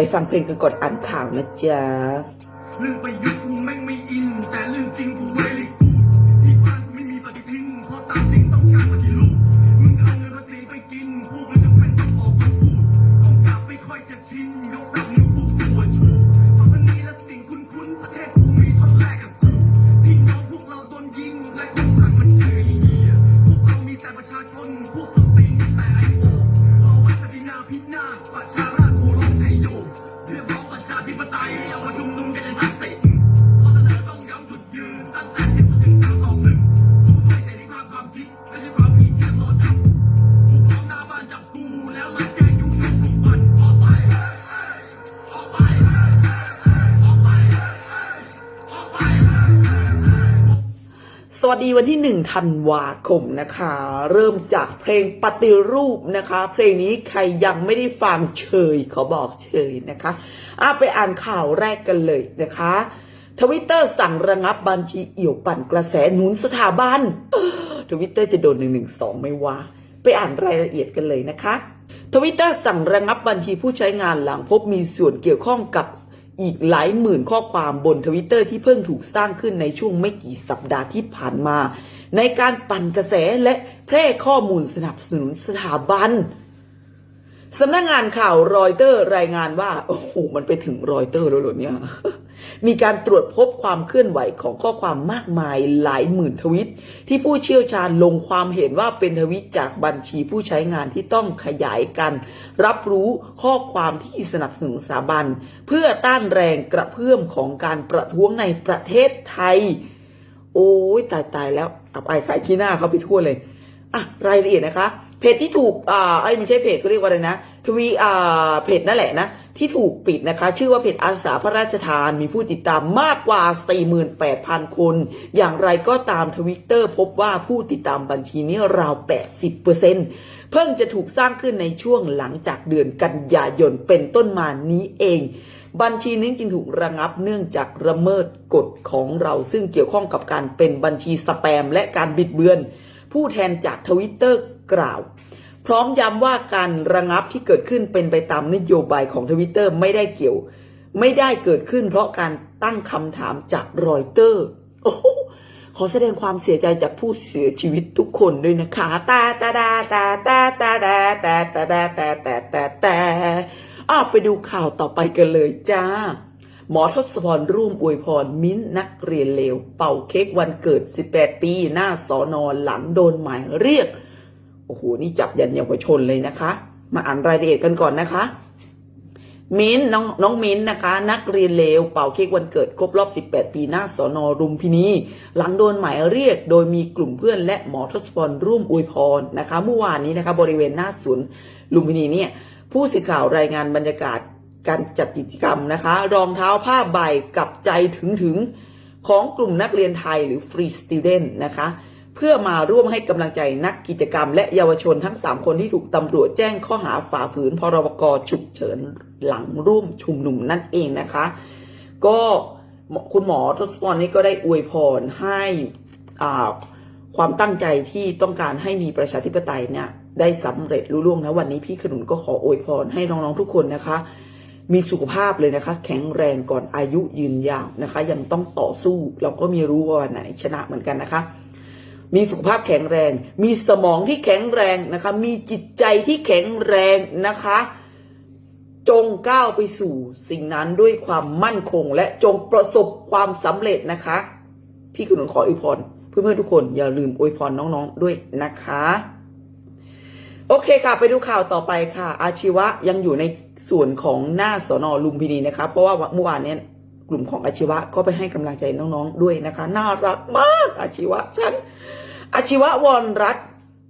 ไปฟังเพลงกันก่อนอ่านข่าวนะจ๊ะ วัสดีวันที่หนึ่งธันวาคมนะคะ เริ่มจากเพลงปฏิรูปนะคะ เพลงนี้ใครยังไม่ได้ฟังเชยเขาบอกเชยนะคะอะไปอ่านข่าวแรกกันเลยนะคะทวิตเตอร์สั่งระงับบัญชีเอี่ยวปั่นกระแสหนุนสถาบันทวิตเตอร์จะโดนหนึ่งหนึ่งสองไม่ว่า ไปอ่านรายละเอียดกันเลยนะคะทวิตเตอร์สั่งระงับบัญชีผู้ใช้งานหลังพบมีส่วนเกี่ยวข้องกับ อีกหลายหมื่นข้อความบนทวิตเตอร์ที่เพิ่งถูกสร้างขึ้นในช่วงไม่กี่สัปดาห์ที่ผ่านมา ในการปั่นกระแสและแพร่ข้อมูลสนับสนุนสถาบัน สำนักงานข่าวรอยเตอร์รายงานว่า โอ้โห มันไปถึงรอยเตอร์แล้วเหรอเนี่ย มีการตรวจพบความเคลื่อนไหวของข้อความมากมายหลายหมื่นทวิต ที่ผู้เชี่ยวชาญลงความเห็นว่าเป็นทวิตจากบัญชีผู้ใช้งานที่ต้องขยายกัน รับรู้ข้อความที่สนับสนุนสถาบัน เพื่อต้านแรงกระเพื่อมของการประท้วงในประเทศไทย โอ้ยตายตายแล้วอับอายขายขี้หน้าเขาไปทั่วเลยอะรายละเอียดนะคะ เพจที่ถูกอ่าไอ้ไม่ใช่เพจก็เรียกว่าอะไรนะ ทวีอ่าเพจนั่นแหละนะ ที่ถูกปิดนะคะ ชื่อว่าเพจอาสาพระราชทานมีผู้ติดตามมากกว่า 48,000 คน อย่างไรก็ตามทวิตเตอร์พบว่าผู้ติดตามบัญชีนี้ราว 80%เพิ่งจะถูกสร้างขึ้นในช่วงหลังจากเดือนกันยายนเป็นต้นมานี้เอง บัญชีนี้จึงถูกระงับเนื่องจากระเมิดกฎของเราซึ่งเกี่ยวข้องกับการเป็นบัญชีสแปมและการบิดเบือน ผู้แทนจากทวิตเตอร์กล่าว พร้อมย้ำว่าการระงับที่เกิดขึ้นเป็นไปตามนโยบายของทวิตเตอร์ไม่ได้เกี่ยว ไม่ได้เกิดขึ้น เพราะการตั้งคำถามจากรอยเตอร์โอ้โขอแสดงความเสียใจจากผู้เสียชีวิตทุกคนด้วยนะคะตาตาดาตาตาตาดาตาตาดาตาตาตาตาอ้าวไปดูข่าวต่อไปกันเลยจ้า หมอทศพรร่วมอวยพรมิ้นนักเรียนเลว เป่าเค้กวันเกิด 18 ปี หน้าสอนอหลังโดนหมายเรียก โอ้โห นี่จับยันเยาวชนเลยนะคะ มาอ่านรายละเอียดกันก่อนนะคะ มิ้นน้องน้องมิ้นนะคะ นักเรียนเลว เป่าเค้กวันเกิดครบรอบ 18 ปีหน้าสอนอรุมพินี หลังโดนหมายเรียก โดยมีกลุ่มเพื่อนและหมอทศพรร่วมอวยพรนะคะ เมื่อวานนี้นะคะ บริเวณหน้าสวนลุมพินีเนี่ยผู้สื่อข่าวรายงานบรรยากาศ การจัดกิจกรรมนะคะ รองเท้าผ้าใบกับใจถึงถึงของกลุ่มนักเรียนไทยหรือ Free Student นะคะ เพื่อมาร่วมให้กำลังใจนักกิจกรรม และเยาวชนทั้ง 3 คนที่ถูกตำรวจแจ้งข้อหาฝ่าฝืนพรบกฉุกเฉินหลังร่วมชุมนุมนั่นเองนะคะ ก็คุณหมอทศพรนี่ก็ได้อวยพรให้อ่าความตั้งใจที่ต้องการให้มีประชาธิปไตยเนี่ยได้สำเร็จรุ่ล่วงนะวันนี้พี่ขนุนก็ขออวยพรให้น้องๆทุกคนนะคะ มีสุขภาพเลยนะคะ แข็งแรงก่อนอายุยืนยาวนะคะ ยังต้องต่อสู้เราก็ม่รู้ว่าวันไหนชนะเหมือนกันนะคะ มีสุขภาพแข็งแรง มีสมองที่แข็งแรงนะคะ มีจิตใจที่แข็งแรงนะคะ จงก้าวไปสู่สิ่งนั้นด้วยความมั่นคง และจงประสบความสำเร็จนะคะ พี่ขนุนขออวยพรเพื่อนๆทุกคนอย่าลืมอวยพรน้องๆด้วยนะคะ โอเคค่ะไปดูข่าวต่อไปค่ะ อาชีวะยังอยู่ใน ส่วนของหน้าสอนอลุมพินีนะคะ เพราะว่าเมื่อวานเนี้ยกลุ่มของอาชีวะก็ไปให้กำลังใจน้องๆด้วยนะคะ น่ารักมากอาชีวะฉันอาชีวะวรรัตน์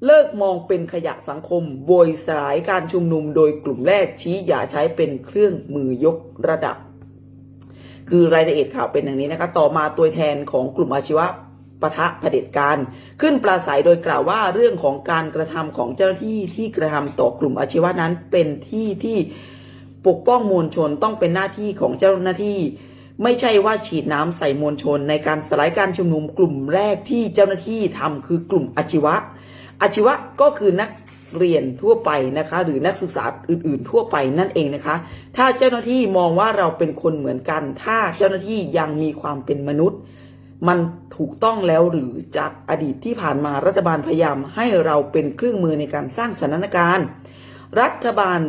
เลิกมองเป็นขยะสังคมโวยสลายการชุมนุมโดยกลุ่มแรกชี้อย่าใช้เป็นเครื่องมือยกระดับ คือรายละเอียดข่าวเป็นอย่างนี้นะคะ ต่อมาตัวแทนของกลุ่มอาชีวะปะทะเผด็จการ ขึ้นปราศัยโดยกล่าวว่าเรื่องของการกระทำของเจ้าหน้าที่ที่กระทำต่อกลุ่มอาชีวะนั้นเป็นที่ที่ ปกป้องมวลชนต้องเป็นหน้าที่ของเจ้าหน้าที่ ไม่ใช่ว่าฉีดน้ำใส่มวลชนในการสลายการชุมนุมกลุ่มแรกที่เจ้าหน้าที่ทำคือกลุ่มอาชีวะ อาชีวะก็คือนักเรียนทั่วไปนะคะ หรือนักศึกษาอื่น ๆ ทั่วไปนั่นเองนะคะ ถ้าเจ้าหน้าที่มองว่าเราเป็นคนเหมือนกัน ถ้าเจ้าหน้าที่ยังมีความเป็นมนุษย์ มันถูกต้องแล้วหรือจากอดีตที่ผ่านมารัฐบาลพยายามให้เราเป็นเครื่องมือในการสร้างสถานการณ์ รัฐบาล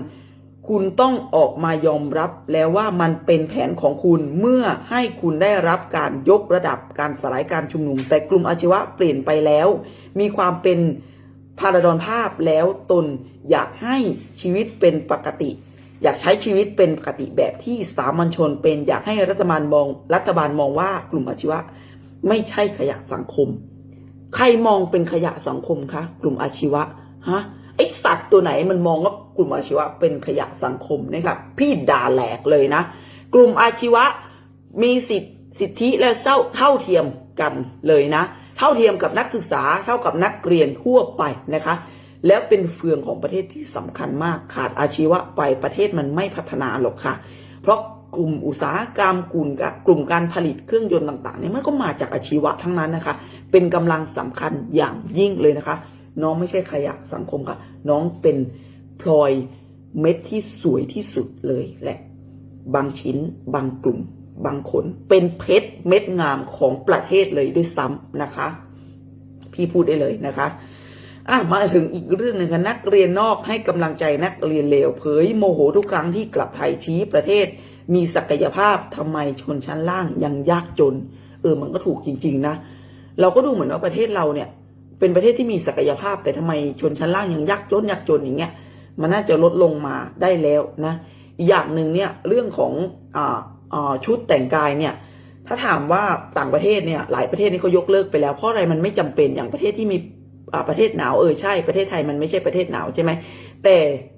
คุณต้องออกมายอมรับแล้วว่ามันเป็นแผนของคุณเมื่อให้คุณได้รับการยกระดับการสลายการชุมนุม แต่กลุ่มอาชีวะเปลี่ยนไปแล้ว มีความเป็นพาราดอนภาพแล้วตนอยากให้ชีวิตเป็นปกติ อยากใช้ชีวิตเป็นปกติแบบที่สามัญชนเป็นอยากให้รัฐบาลมอง รัฐบาลมองว่ากลุ่มอาชีวะ ไม่ใช่ขยะสังคม ใครมองเป็นขยะสังคมคะกลุ่มอาชีวะฮะ ไอสัตว์ตัวไหนมันมองว่ากลุ่มอาชีวะเป็นขยะสังคมนะครับพี่ด่าแหลกเลยนะ กลุ่มอาชีวะมีสิทธิสิทธิและเท่าเท่าเทียมกันเลยนะ เท่าเทียมกับนักศึกษาเท่ากับนักเรียนทั่วไปนะคะ แล้วเป็นเฟืองของประเทศที่สำคัญมากขาดอาชีวะไปประเทศมันไม่พัฒนาหรอกค่ะ เพราะกลุ่มอุตสาหกรรมกลุ่มกะกลุ่มการผลิตเครื่องยนต์ต่างๆเนี่ยมันก็มาจากอาชีวะทั้งนั้นนะคะ เป็นกำลังสำคัญอย่างยิ่งเลยนะคะ น้องไม่ใช่ขยะสังคมค่ะ น้องเป็นพลอยเม็ดที่สวยที่สุดเลยแหละ บางชิ้น บางกลุ่ม บางคนเป็นเพชรเม็ดงามของประเทศเลยด้วยซ้ำนะคะ พี่พูดได้เลยนะคะอะมาถึงอีกเรื่องหนึ่งค่ะนักเรียนนอกให้กำลังใจนักเรียนเลวเผยโมโหทุกครั้งที่กลับไทยชี้ประเทศ มีศักยภาพทำไมชนชั้นล่างยังยากจน เออมันก็ถูกจริง ๆ นะ เราก็ดูเหมือนว่าประเทศเราเนี่ย เป็นประเทศที่มีศักยภาพ แต่ทำไมชนชั้นล่างยังยากจนยากจนอย่างเงี้ยมันน่าจะลดลงมาได้แล้วนะอีกอย่างหนึ่งเนี่ยเรื่องของออชุดแต่งกายเนี่ยถ้าถามว่าต่างประเทศเนี่ยหลายประเทศนี่เขายกเลิกไปแล้วเพราะอะไรมันไม่จำเป็นอย่างประเทศที่มีประเทศหนาวเออใช่ประเทศไทยมันไม่ใช่ประเทศหนาวใช่ไหมแต่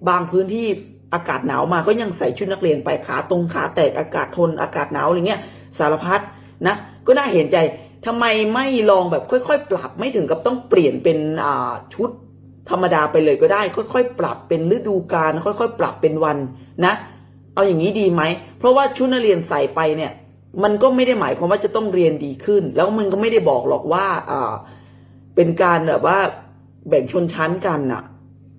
บางพื้นที่อากาศหนาวมาก็ยังใส่ชุดนักเรียนไปขาตรงขาแตกอากาศทนอากาศหนาวอะไรเงี้ยสารพัดนะก็น่าเห็นใจ ทำไมไม่ลองแบบค่อยๆ ปรับไม่ถึงกับต้องเปลี่ยนเป็นอ่าชุดธรรมดาไปเลยก็ได้ ค่อยๆ ปรับเป็นฤดูกาลค่อย ๆ ปรับเป็นวันนะ เอาอย่างนี้ดีไหม เพราะว่าชุดนักเรียนใส่ไปเนี่ย มันก็ไม่ได้หมายความว่าจะต้องเรียนดีขึ้น แล้วมันก็ไม่ได้บอกหรอกว่าอ่าเป็นการแบบว่าแบ่งชนชั้นกันน่ะ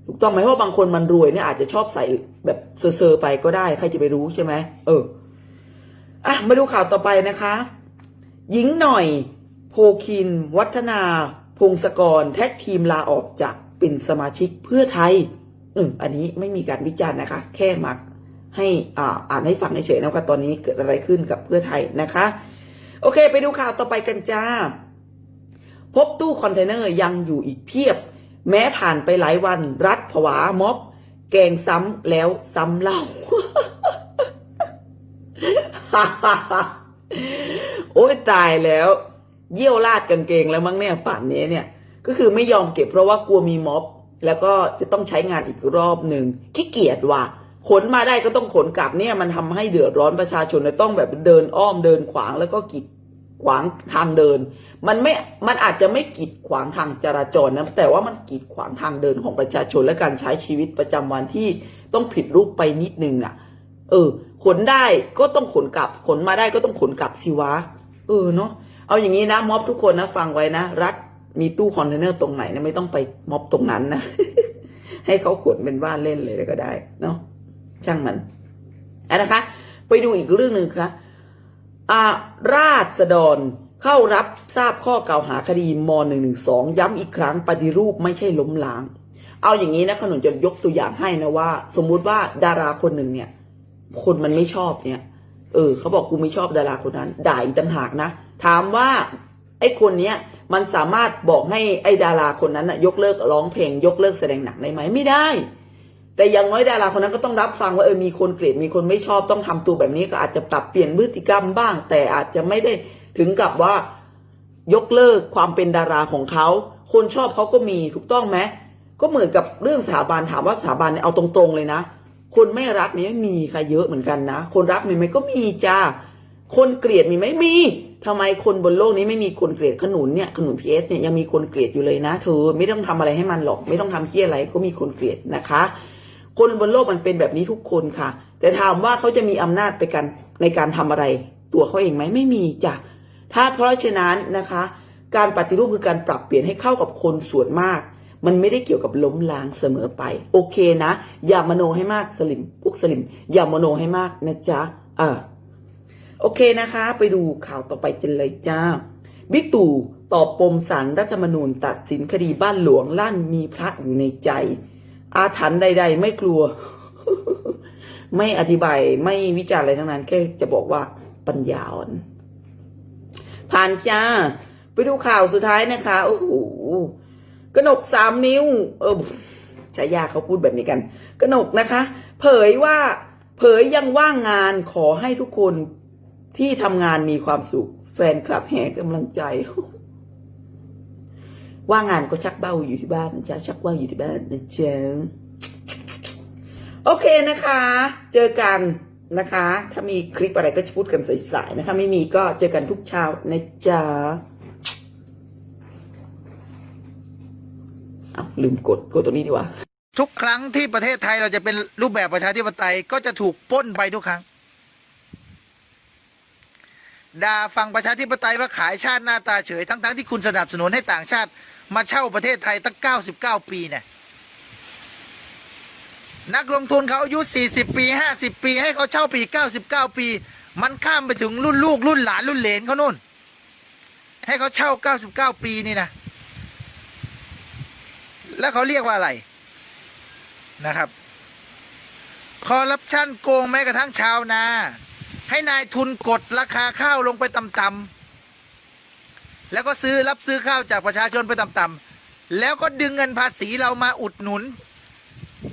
ถูกต้องไหมเพราะบางคนมันรวยเนี่ยอาจจะชอบใส่แบบเซอร์ๆไปก็ได้ ใครจะไปรู้ใช่ไหมเอออะมาดูข่าวต่อไปนะคะ หญิงหน่อย โพคิน วัฒนา พงศกร แท็กทีมลาออกจากเป็นสมาชิกเพื่อไทย อืมอันนี้ไม่มีการวิจารณ์นะคะ แค่มักให้อ่าอ่านให้ฟังเฉยๆนะคะตอนนี้เกิดอะไรขึ้นกับเพื่อไทยนะคะ โอเค ไปดูข่าวต่อไปกันจ้า พบตู้คอนเทนเนอร์ยังอยู่อีกเพียบ แม้ผ่านไปหลายวัน รัฐผวาม็อบ แกงซ้ำแล้วซ้ำเล่า ยตายแล้ว เยี่ยวลาดกางเกงแล้วมั้งเนี่ยป่านนี้เนี่ยก็คือไม่ยอมเก็บเพราะว่ากลัวมีม็อบ แล้วก็จะต้องใช้งานอีกรอบหนึ่งขี้เกียจว่ะขนมาได้ก็ต้องขนกลับเนี่ยมันทำให้เดือดร้อนประชาชนเลยต้องแบบเดินอ้อมเดินขวางแล้วก็กีดขวางทางเดิน มันไม่ มันอาจจะไม่กีดขวางทางจราจรนะแต่ว่ามันกีดขวางทางเดินของประชาชนและการใช้ชีวิตประจำวันที่ต้องผิดรูปไปนิดนึงอะ เออ ขนได้ก็ต้องขนกลับ ขนมาได้ก็ต้องขนกลับสิวะ ออเนาะเอาอย่างนี้นะม็อบทุกคนนะฟังไว้นะรัฐมีตู้คอนเทนเนอร์ตรงไหนนะไม่ต้องไปม็อบตรงนั้นนะ ให้เขาขนเป็นบ้านเล่นเลยก็ได้เนาะช่างมันอะนะคะ ไปดูอีกเรื่องหนึ่งค่ะอาราษฎรเข้ารับทราบข้อกล่าวหาคดีม .112 ย้ำอีกครั้งปฏิรูปไม่ใช่ล้มล้าง เอาอย่างนี้นะขนุนจะยกตัวอย่างให้นะว่า สมมุติว่าดาราคนหนึ่งเนี่ย คนมันไม่ชอบเนี่ย เออเขาบอกกูไม่ชอบดาราคนนั้น ด่าอีกต่างหากนะ ถามว่าไอ้คนเนี้ยมันสามารถบอกให้ไอ้ดาราคนนั้นนะยกเลิกร้องเพลง ยกเลิกแสดงหนังได้ไหมไม่ได้ แต่อย่างน้อยดาราคนนั้นก็ต้องรับฟังว่าเออมีคนเกลียดมีคนไม่ชอบต้องทำตัวแบบนี้ก็อาจจะปรับเปลี่ยนพฤติกรรมบ้าง แต่อาจจะไม่ได้ถึงกับว่ายกเลิกความเป็นดาราของเขา คนชอบเขาก็มีถูกต้องไหมก็เหมือนกับเรื่องสถาบันถามว่าสถาบันเนี่ยเอาตรงๆเลยนะ คนไม่รักนี่ไม่มีค่ะเยอะเหมือนกันนะ คนรักมีไหมก็มีจ้าคนเกลียดมีไหมมีทำไมคนบนโลกนี้ไม่มีคนเกลียดขนุนเนี่ยขนุนพีเอสเนี่ยยังมีคนเกลียดอยู่เลยนะเธอไม่ต้องทำอะไรให้มันหรอก ไม่ต้องทำเที่ยอะไรก็มีคนเกลียดนะคะ คนบนโลกมันเป็นแบบนี้ทุกคนค่ะ แต่ถามว่าเขาจะมีอำนาจไปกันในการทำอะไร ตัวเขาเองไหมไม่มีจ้ะถ้าเพราะฉะนั้นนะคะ การปฏิรูปคือการปรับเปลี่ยนให้เข้ากับคนส่วนมาก มันไม่ได้เกี่ยวกับล้มล้างเสมอไป โอเคนะ อย่ามโนให้มากสลิมพวกสลิม อย่ามโนให้มากนะจ๊ะอ่าโอเคนะคะ ไปดูข่าวต่อไปกันเลยจ้าบิ๊กตู่ตอบปมสารรัฐธรรมนูญตัดสินคดีบ้านหลวงลั่นมีพระอยู่ในใจ อาถรรพ์ใด ๆ ไม่กลัว ไม่อธิบายไม่วิจารณ์อะไรทั้งนั้นแค่จะบอกว่าปัญญาอ่อนผ่านจ้า ไปดูข่าวสุดท้ายนะคะ โอ้โห กนกสามนิ้ว เออฉายาเขาพูดแบบนี้กัน กนกนะคะ เผยว่าเผยยังว่างงานขอให้ทุกคนที่ทำงานมีความสุข แฟนคลับแห่กำลังใจ ว่างงานก็ชักเบ้าอยู่ที่บ้านนะจ๊ะชักเบ้าอยู่ที่บ้านนะจ๊ะโอเคนะคะ เจอกันนะคะ ถ้ามีคลิปอะไรก็จะพูดกันสายๆนะคะ ไม่มีก็เจอกันทุกเช้านะจ๊ะเอา ลืมกดกดตรงนี้ดีกว่า ทุกครั้งที่ประเทศไทยเราจะเป็นรูปแบบประชาธิปไตยก็จะถูกป้นไปทุกครั้งด่าฟังประชาธิปไตยว่าขายชาติหน้าตาเฉย ทั้งๆที่คุณสนับสนุนให้ต่างชาติ มาเช่าประเทศไทยตั้ง 99 ปีเนี่ยนักลงทุนเขาอายุ 40 ปี 50 ปี ให้เขาเช่าปี 99 ปี มันข้ามไปถึงรุ่นลูกรุ่นหลานรุ่นเหลนเขานู่น ให้เขาเช่า 99 ปีนี่นะ แล้วเขาเรียกว่าอะไรนะครับ คอร์รัปชันโกงแม้กระทั่งชาวนา ให้นายทุนกดราคาข้าวลงไปต่ำๆแล้วก็ซื้อรับซื้อข้าวจากประชาชนไปต่ำๆแล้วก็ดึงเงินภาษีเรามาอุดหนุน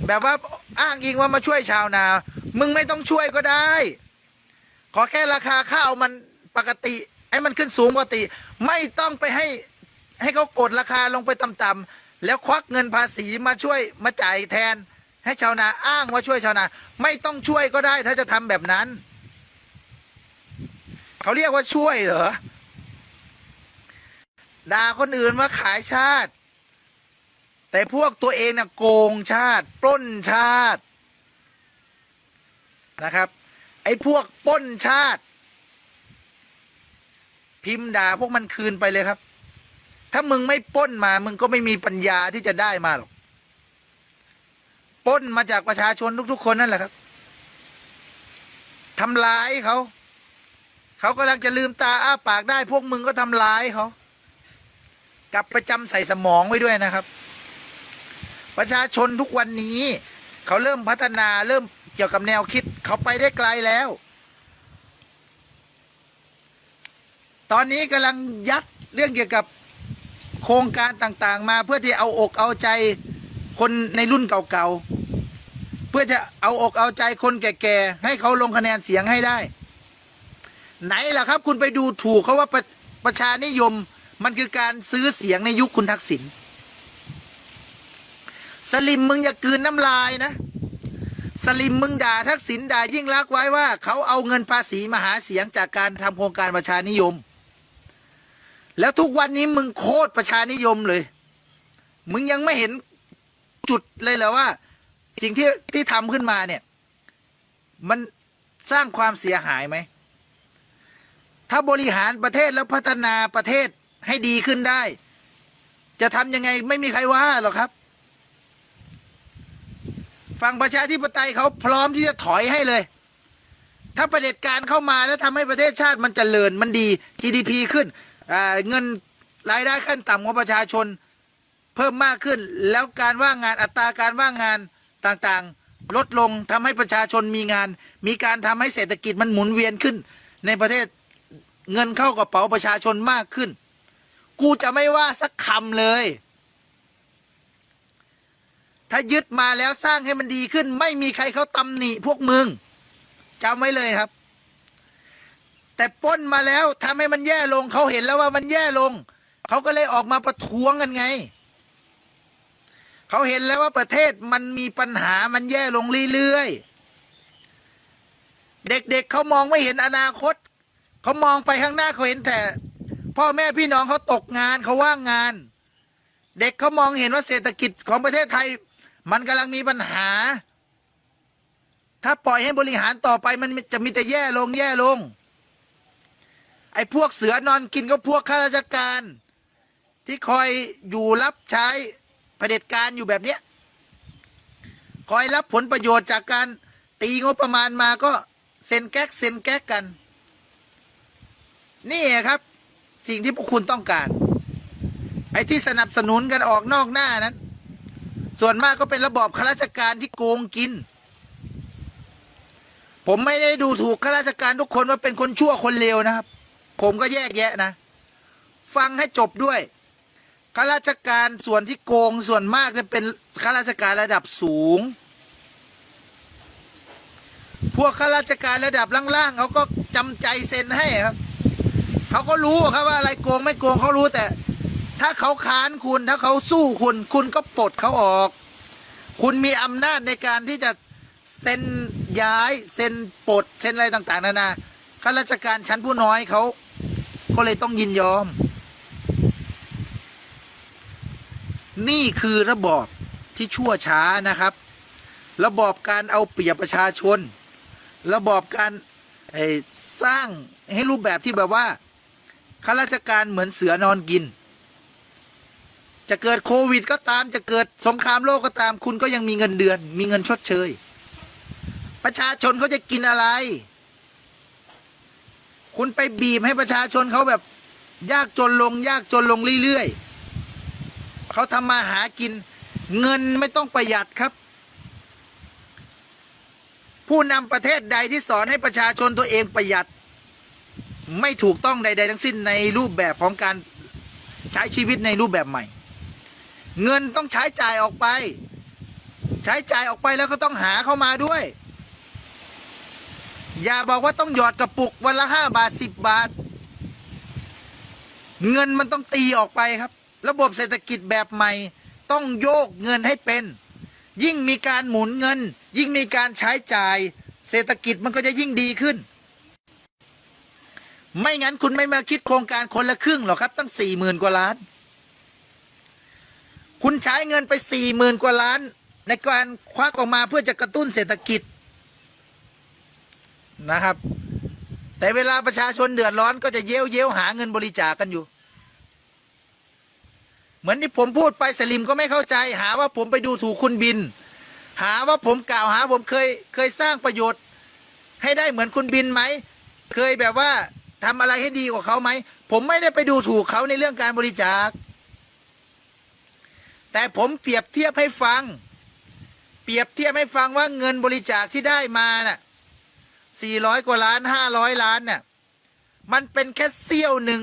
แบบว่าอ้างอิงว่ามาช่วยชาวนา มึงไม่ต้องช่วยก็ได้ ขอแค่ราคาข้าวมันปกติให้มันขึ้นสูงปกติ ไม่ต้องไปให้ให้เขากดราคาลงไปต่ำๆ แล้วควักเงินภาษีมาช่วยมาจ่ายแทน ให้ชาวนาอ้างว่าช่วยชาวนา ไม่ต้องช่วยก็ได้ถ้าจะทำแบบนั้น เขาเรียกว่าช่วยเหรอด่าคนอื่นว่าขายชาติ แต่พวกตัวเองน่ะโกงชาติ ปล้นชาตินะครับ ไอ้พวกปล้นชาติ พิมพ์ด่าพวกมันคืนไปเลยครับ ถ้ามึงไม่ป้นมา มึงก็ไม่มีปัญญาที่จะได้มาหรอกป้นมาจากประชาชนทุก ๆ คนนั่นแหละครับทำร้ายเขา เขากำลังจะลืมตาอ้าปากได้ พวกมึงก็ทำร้ายเขากลับไปจำใส่สมองไว้ด้วยนะครับ ประชาชนทุกวันนี้ เขาเริ่มพัฒนาเริ่มเกี่ยวกับแนวคิด เขาไปได้ไกลแล้ว ตอนนี้กำลังยัดเรื่องเกี่ยวกับ โครงการต่างๆ มาเพื่อที่เอาอกเอาใจคนในรุ่นเก่าๆ เพื่อจะเอาอกเอาใจคนแก่ๆ ให้เขาลงคะแนนเสียงให้ได้ ไหนล่ะครับ คุณไปดูถูกเขาว่าประประชานิยมมันคือการซื้อเสียงในยุคคุณทักษิณสลิมมึงอย่ากลืนน้ำลายนะ สลิมมึงด่าทักษิณด่ายิ่งรักไว้ว่า เขาเอาเงินภาษีมาหาเสียงจากการทำโครงการประชานิยม แล้วทุกวันนี้มึงโคตรประชานิยมเลย มึงยังไม่เห็นจุดเลยเหรอว่า สิ่งที่ที่ทำขึ้นมาเนี่ย มันสร้างความเสียหายไหม ถ้าบริหารประเทศแล้วพัฒนาประเทศให้ดีขึ้นได้ จะทำยังไงไม่มีใครว่าหรอกครับ ฝั่งประชาธิปไตยเขาพร้อมที่จะถอยให้เลย ถ้าประเด็จการเข้ามาแล้วทำให้ประเทศชาติมันจเจริญมันดี GDP ขึ้น เงินรายได้ขั้นต่ำของประชาชนเพิ่มมากขึ้น แล้วการว่างงานอัตราการว่างงานต่างๆ ลดลงทำให้ประชาชนมีงาน มีการทำให้เศรษฐกิจมันหมุนเวียนขึ้น ในประเทศเงินเข้ากระเป๋าประชาชนมากขึ้น กูจะไม่ว่าสักคำเลย ถ้ายึดมาแล้วสร้างให้มันดีขึ้น ไม่มีใครเขาตำหนิพวกมึงจำไว้เลยครับ แต่ป้นมาแล้วทำให้มันแย่ลงเขาเห็นแล้วว่ามันแย่ลง เขาก็เลยออกมาประท้วงกันไง เขาเห็นแล้วว่าประเทศมันมีปัญหามันแย่ลงเรื่อยๆ เด็กๆเเขามองไม่เห็นอนาคต เขามองไปข้างหน้าเขาเห็นแต่ พ่อแม่พี่น้องเขาตกงานเขาว่างงาน เด็กเขามองเห็นว่าเศรษฐกิจของประเทศไทย มันกำลังมีปัญหา ถ้าปล่อยให้บริหารต่อไปมันจะมีแต่แย่ลงแย่ลง ไอ้พวกเสือนอนกินก็พวกข้าราชการ ที่คอยอยู่รับใช้เผด็จการอยู่แบบเนี้ยคอยรับผลประโยชน์จากการตีงบประมาณมาก็เซ็นแก๊กเซ็นแก๊กกัน นี่ครับ สิ่งที่พวกคุณต้องการ ไอ้ที่สนับสนุนกันออกนอกหน้านั้น ส่วนมากก็เป็นระบอบข้าราชการที่โกงกิน ผมไม่ได้ดูถูกข้าราชการทุกคนว่าเป็นคนชั่วคนเลวนะครับ ผมก็แยกแยะนะ ฟังให้จบด้วยข้าราชการส่วนที่โกงส่วนมากจะเป็นข้าราชการระดับสูง พวกข้าราชการระดับล่างๆเขาก็จำใจเซ็นให้ครับเขาก็รู้ครับว่าอะไรโกงไม่โกงเขารู้แต่ ถ้าเขาค้านคุณถ้าเขาสู้คุณ คุณก็ปลดเขาออก คุณมีอำนาจในการที่จะเซ็นย้ายเซ็นปลดเซ็นอะไรต่าง ๆนานาข้าราชการชั้นผู้น้อยเขา ก็เลยต้องยินยอม นี่คือระบอบที่ชั่วช้านะครับ ระบอบการเอาเปรียบประชาชน ระบอบการสร้างให้รูปแบบที่แบบว่าข้าราชการเหมือนเสือนอนกิน จะเกิดโควิดก็ตาม จะเกิดสงครามโลกก็ตาม คุณก็ยังมีเงินเดือน มีเงินชดเชย ประชาชนเขาจะกินอะไร คุณไปบีบให้ประชาชนเขาแบบ ยากจนลง ยากจนลงเรื่อยๆเขาทำมาหากิน เงินไม่ต้องประหยัดครับ ผู้นำประเทศใดที่สอนให้ประชาชนตัวเองประหยัด ไม่ถูกต้องใด ๆ ทั้งสิ้นในรูปแบบของการใช้ชีวิตในรูปแบบใหม่ เงินต้องใช้จ่ายออกไป ใช้จ่ายออกไปแล้วก็ต้องหาเข้ามาด้วย อย่าบอกว่าต้องหยอดกระปุกวันละห้าบาทสิบบาท เงินมันต้องตีออกไปครับ ระบบเศรษฐกิจแบบใหม่ ต้องโยกเงินให้เป็น ยิ่งมีการหมุนเงิน ยิ่งมีการใช้จ่าย เศรษฐกิจมันก็จะยิ่งดีขึ้น ไม่งั้นคุณไม่มาคิดโครงการคนละครึ่งหรอกครับ ตั้งสี่หมื่นกว่าล้าน คุณใช้เงินไปสี่หมื่นกว่าล้าน ในการควักออกมาเพื่อจะกระตุ้นเศรษฐกิจ นะครับ แต่เวลาประชาชนเดือดร้อนก็จะเย้ยวเย้ยวหาเงินบริจาคกันอยู่ เหมือนที่ผมพูดไปสลิมก็ไม่เข้าใจ หาว่าผมไปดูถูกคุณบิน หาว่าผมกล่าวหาผมเคยเคยสร้างประโยชน์ ให้ได้เหมือนคุณบินไหม เคยแบบว่าทำอะไรให้ดีกว่าเขาไหม ผมไม่ได้ไปดูถูกเขาในเรื่องการบริจาค แต่ผมเปรียบเทียบให้ฟัง เปรียบเทียบให้ฟังว่าเงินบริจาคที่ได้มาน่ะ สี่ร้อยกว่าล้านห้าร้อยล้านน่ะมันเป็นแค่เสี้ยวหนึ่ง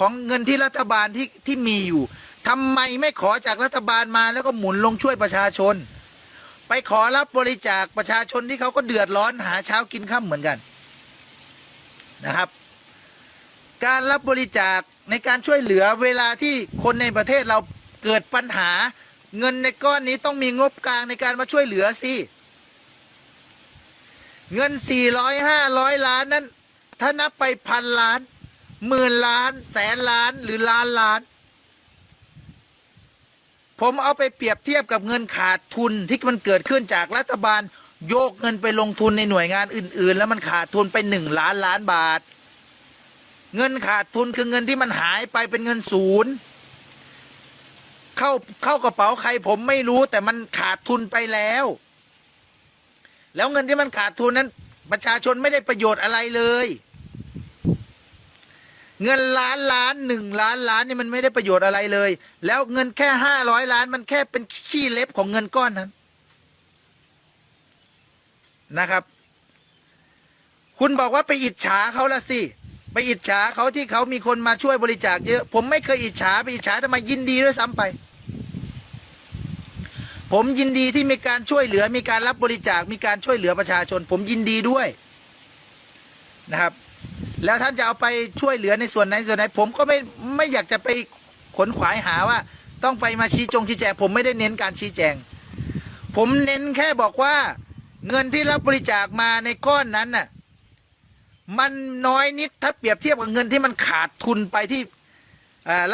ของเงินที่รัฐบาลที่ที่มีอยู่ทำไมไม่ขอจากรัฐบาลมาแล้วก็หมุนลงช่วยประชาชน ไปขอรับบริจาคประชาชนที่เขาก็เดือดร้อนหาเช้ากินข้าเหมือนกันนะครับ การรับบริจาคในการช่วยเหลือเวลาที่คนในประเทศเราเกิดปัญหา เงินในก้อนนี้ต้องมีงบกลางในการมาช่วยเหลือสิ เงิน400 500ล้านนั้น ถ้านับไปพันล้านหมื่นล้าน แสนล้านหรือล้านล้าน ผมเอาไปเปรียบเทียบกับเงินขาดทุนที่มันเกิดขึ้นจากรัฐบาล โยกเงินไปลงทุนในหน่วยงานอื่น ๆ แล้วมันขาดทุนไปหนึ่งล้านล้านบาท เงินขาดทุนคือเงินที่มันหายไปเป็นเงินศูนย์เข้าเข้ากระเป๋าใครผมไม่รู้แต่มันขาดทุนไปแล้ว แล้วเงินที่มันขาดทุนนั้น ประชาชนไม่ได้ประโยชน์อะไรเลย เงินล้านล้านหนึ่งล้านล้านนี่มันไม่ได้ประโยชน์อะไรเลย แล้วเงินแค่ห้าร้อยล้าน มันแค่เป็นขี้เล็บของเงินก้อนนั้นนะครับ คุณบอกว่าไปอิจฉาเขาละสิไปอิจฉาเขาที่เขามีคนมาช่วยบริจาคเยอะ ผมไม่เคยอิจฉาไปอิจฉาทำไมยินดีด้วยซ้ำไป ผมยินดีที่มีการช่วยเหลือ มีการรับบริจาค มีการช่วยเหลือประชาชน ผมยินดีด้วยนะครับ แล้วท่านจะเอาไปช่วยเหลือในส่วนไหนส่วนไหน ผมก็ไม่ไม่อยากจะไปขนขวายหาว่า ต้องไปมาชี้จงชี้แจง ผมไม่ได้เน้นการชี้แจง ผมเน้นแค่บอกว่า เงินที่รับบริจาคมาในก้อนนั้นน่ะมันน้อยนิดถ้าเปรียบเทียบกับเงินที่มันขาดทุนไปที่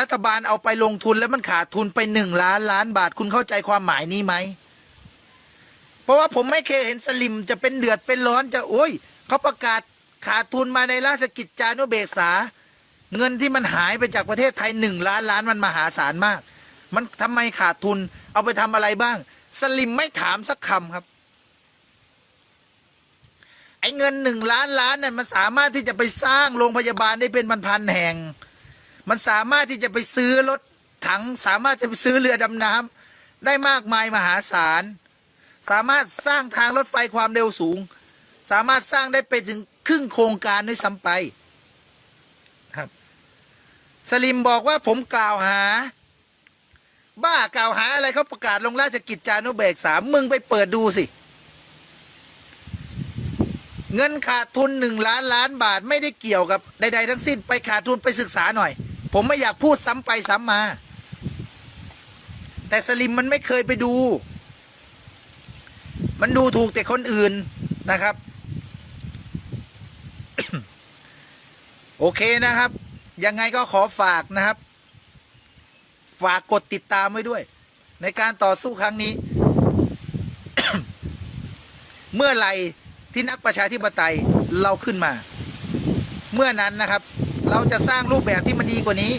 รัฐบาลเอาไปลงทุนแล้วมันขาดทุนไปหนึ่งล้านล้านบาทคุณเข้าใจความหมายนี้ไหม เพราะว่าผมไม่เคยเห็นสลิมจะเป็นเดือดเป็นร้อนจะโอ้ยเขาประกาศขาดทุนมาในราชกิจจานุเบกษา เงินที่มันหายไปจากประเทศไทยหนึ่งล้านล้านมันมหาศาลมาก มันทำไมขาดทุนเอาไปทำอะไรบ้าง สลิมไม่ถามสักคำครับไอ้เงินหนึ่งล้านล้านนั่นมันสามารถที่จะไปสร้างโรงพยาบาลได้เป็นพันๆแห่ง มันสามารถที่จะไปซื้อรถถัง สามารถจะไปซื้อเรือดำน้ำได้มากมายมหาศาล สามารถสร้างทางรถไฟความเร็วสูง สามารถสร้างได้ไปถึงครึ่งโครงการด้วยซ้ำไปครับ สลิมบอกว่าผมกล่าวหา บ้ากล่าวหาอะไรเขาประกาศลงราชกิจจานุเบกษามึงไปเปิดดูสิเงินขาดทุนหนึ่งล้านล้านบาทไม่ได้เกี่ยวกับใด ๆ ทั้งสิ้นไปขาดทุนไปศึกษาหน่อย ผมไม่อยากพูดซ้ำไปซ้ำมา แต่สลิมมันไม่เคยไปดู มันดูถูกแต่คนอื่นนะครับ โอเคนะครับ ยังไงก็ขอฝากนะครับ ฝากกดติดตามไว้ด้วย ในการต่อสู้ครั้งนี้ เมื่อไหร่ที่นักประชาธิปไตยเราขึ้นมา เมื่อนั้นนะครับ เราจะสร้างรูปแบบที่มันดีกว่านี้